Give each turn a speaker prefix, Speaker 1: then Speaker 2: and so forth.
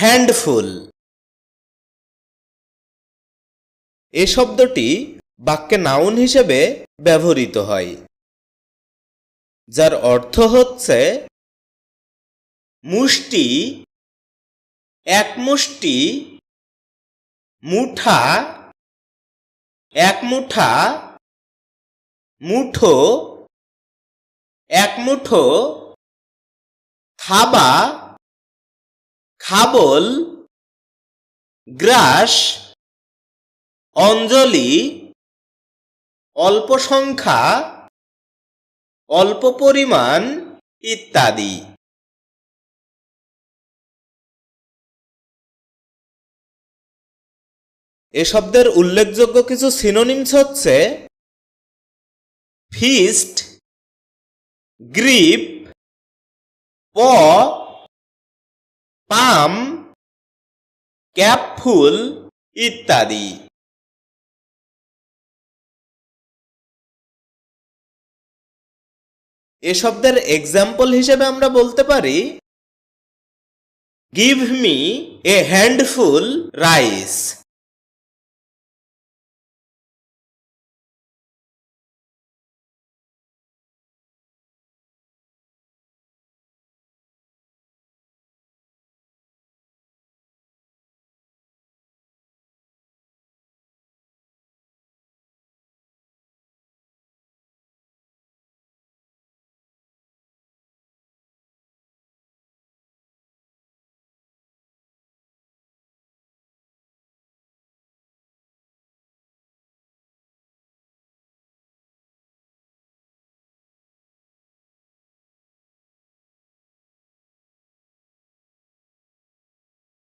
Speaker 1: Handful. এ শব্দটি বাক্যে noun হিসেবে ব্যবহৃত হয়, যার অর্থ হচ্ছে মুষ্টি এক মুষ্টি মুঠা এক মুঠা মুঠো এক মুঠো থাবা খাবল গ্রাস, অঞ্জলি অল্প সংখ্যা অল্প পরিমাণ ইত্যাদি। এ শব্দের উল্লেখযোগ্য কিছু সিনোনিমস হচ্ছে ফিস্ট গ্রিপ প পাম, ক্যাপ ফুল ইত্যাদি। এ শব্দের এক্সাম্পল হিসেবে আমরা বলতে পারি give me a handful rice